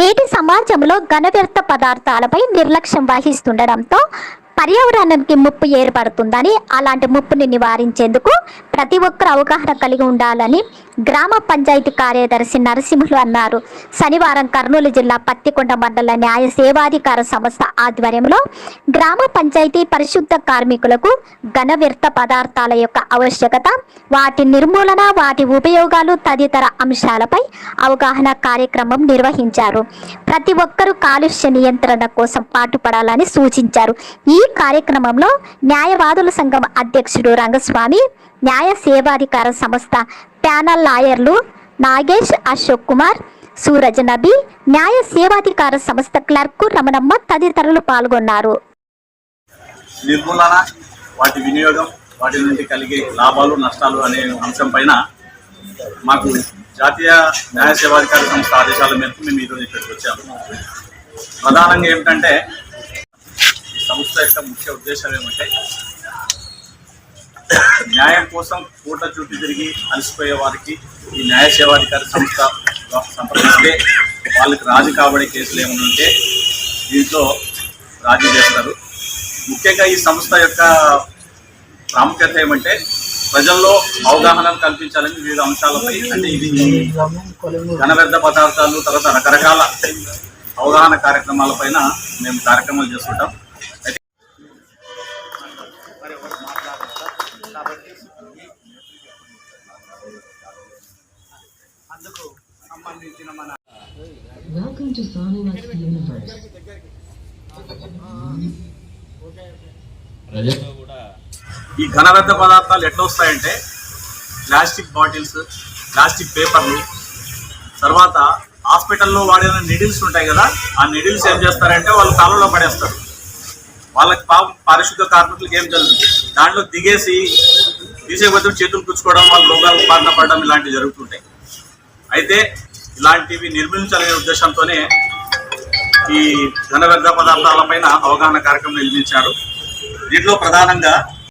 నేటి సమాజంలో ఘన వ్యర్థ పదార్థాలపై నిర్లక్ష్యం వహిస్తుండడంతో పర్యావరణానికి ముప్పు ఏర్పడుతుందని అలాంటి ముప్పుని నివారించేందుకు ప్రతి ఒక్కరు అవగాహన కలిగి ఉండాలని గ్రామ పంచాయతీ కార్యదర్శి నరసింహులు అన్నారు. శనివారం కర్నూలు జిల్లా పత్తికొండ మండల న్యాయ సేవాధికార సంస్థ ఆధ్వర్యంలో గ్రామ పంచాయతీ పరిశుద్ధ కార్మికులకు ఘన వ్యర్థ పదార్థాల యొక్క ఆవశ్యకత వాటి నిర్మూలన వాటి ఉపయోగాలు తదితర అంశాలపై అవగాహన కార్యక్రమం నిర్వహించారు. ప్రతి ఒక్కరూ కాలుష్య నియంత్రణ కోసం పాటుపడాలని సూచించారు. ఈ కార్యక్రమంలో న్యాయవాదుల సంఘం అధ్యక్షుడు రంగస్వామి న్యాయ సేవాధికార సంస్థ ప్యానల్ లాయర్లు నాగేష్ అశోక్ కుమార్ సూరజ్ నబీ న్యాయ సేవాధికార సంస్థ క్లర్క్ రమణమ్మ తదితరులు పాల్గొన్నారు. నిర్మూలన వాటి వినియోగం వాటి నుండి కలిగే లాభాలు నష్టాలు అనే అంశం పైన మాకు జాతీయ న్యాయ సేవాధికార సంస్థ ఆదేశాల మేరకు మేము ఈరోజు ఇక్కడికి వచ్చాము ప్రధానంగా ఏమిటంటే సంస్థ యొక్క ముఖ్య ఉద్దేశం ఏమంటే న్యాయం కోసం పూట చుట్టూ తిరిగి అలసిపోయే వారికి ఈ న్యాయ సేవాధికార సంస్థ సంప్రదిస్తే వాళ్ళకి రాజు కాబడే కేసులు ఏమైనా ఉంటే దీంట్లో రాజీ చేస్తారు. ముఖ్యంగా ఈ సంస్థ యొక్క ప్రాముఖ్యత ఏమంటే ప్రజల్లో అవగాహన కల్పించాలని వివిధ అంశాలపై అంటే ఇది ఘనవ్యర్థ పదార్థాలు తర్వాత రకరకాల అవగాహన కార్యక్రమాలపైన మేము కార్యక్రమాలు చేస్తుంటాం. అందుకు సంబంధించిన మన Welcome to Sonic Universe. ప్రజల్లో కూడా ఈ ఘనవ్యర్థ పదార్థాలు ఎట్లా వస్తాయంటే ప్లాస్టిక్ బాటిల్స్ ప్లాస్టిక్ పేపర్లు తర్వాత హాస్పిటల్లో వాడిన నిడిల్స్ ఉంటాయి కదా ఆ నిడిల్స్ ఏం చేస్తారంటే వాళ్ళు కాలువలో పడేస్తారు. వాళ్ళకి పాపం పారిశుద్ధ కార్మికులకు ఏం జరుగుతుంది? దాంట్లో దిగేసి తీసేపోతే చేతులు పుచ్చుకోవడం వాళ్ళ రోగాలు బారిన పడడం ఇలాంటివి జరుగుతుంటాయి. అయితే ఇలాంటివి నిర్మించాలనే ఉద్దేశంతోనే ఈ ఘన వ్యర్థ పదార్థాలపైన అవగాహన కార్యక్రమం నిర్మించారు. దీంట్లో ప్రధానంగా